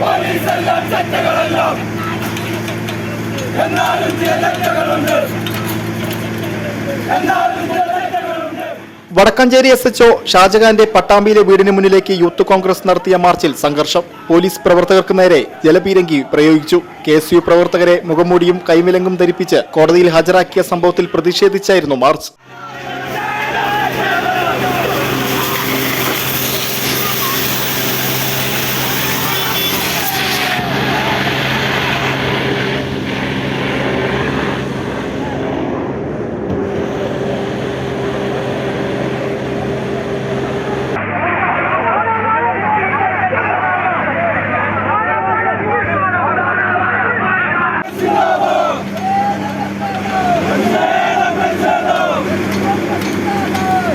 പോലീസെല്ലാം ചട്ടകളെല്ലാം എന്നാലും ചില ചട്ടകളുണ്ട് എന്നാലും വടക്കഞ്ചേരി എസ് എച്ച്ഒ ഷാജഹാന്റെ പട്ടാമ്പിയിലെ വീടിന് മുന്നിലേക്ക് യൂത്ത് കോൺഗ്രസ് നടത്തിയ മാർച്ചിൽ സംഘർഷം. പോലീസ് പ്രവർത്തകർക്ക് നേരെ ജലപീരങ്കി പ്രയോഗിച്ചു. കെ എസ് യു പ്രവർത്തകരെ മുഖംമൂടിയും കൈമിലങ്ങും ധരിപ്പിച്ച് കോടതിയിൽ ഹാജരാക്കിയ സംഭവത്തിൽ പ്രതിഷേധിച്ചായിരുന്നു മാർച്ച്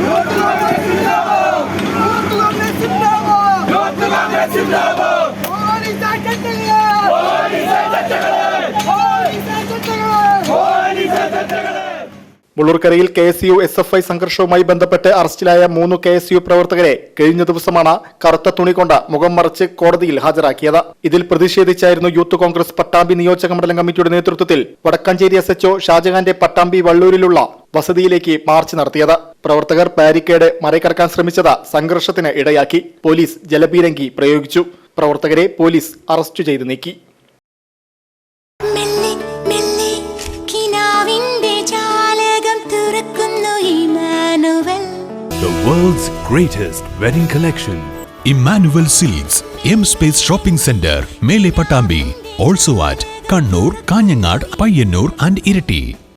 യൂത്ത് കോൺഗ്രസ് സിന്ദാബാദ് പോലീസ് ചട്ടകളെ മുള്ളൂർക്കരയിൽ K S U S F I സംഘർഷവുമായി ബന്ധപ്പെട്ട് അറസ്റ്റിലായ മൂന്ന് കെ എസ് യു പ്രവർത്തകരെ കഴിഞ്ഞ ദിവസമാണ് കറുത്ത തുണി കൊണ്ട് മുഖം മറച്ച് കോടതിയിൽ ഹാജരാക്കിയത്. ഇതിൽ പ്രതിഷേധിച്ചായിരുന്നു യൂത്ത് കോൺഗ്രസ് പട്ടാമ്പി നിയോജക മണ്ഡലം കമ്മിറ്റിയുടെ നേതൃത്വത്തിൽ വടക്കാഞ്ചേരി എസ് എച്ച്ഒ ഷാജഹാന്റെ പട്ടാമ്പി വള്ളൂരിലുള്ള വസതിയിലേക്ക് മാർച്ച് നടത്തിയത്. പ്രവർത്തകർ ബാരിക്കേഡ് മറികടക്കാൻ ശ്രമിച്ചത് സംഘർഷത്തിന് ഇടയാക്കി പോലീസ് ജലപീരങ്കി പ്രയോഗിച്ചു പ്രവർത്തകരെ പോലീസ് അറസ്റ്റ് ചെയ്ത് നീക്കി The world's greatest wedding collection. Emmanuel Seeds, M Space Shopping Center, Mele Patambi. Also at Kannur, Kanyangad, Payanur and Irati.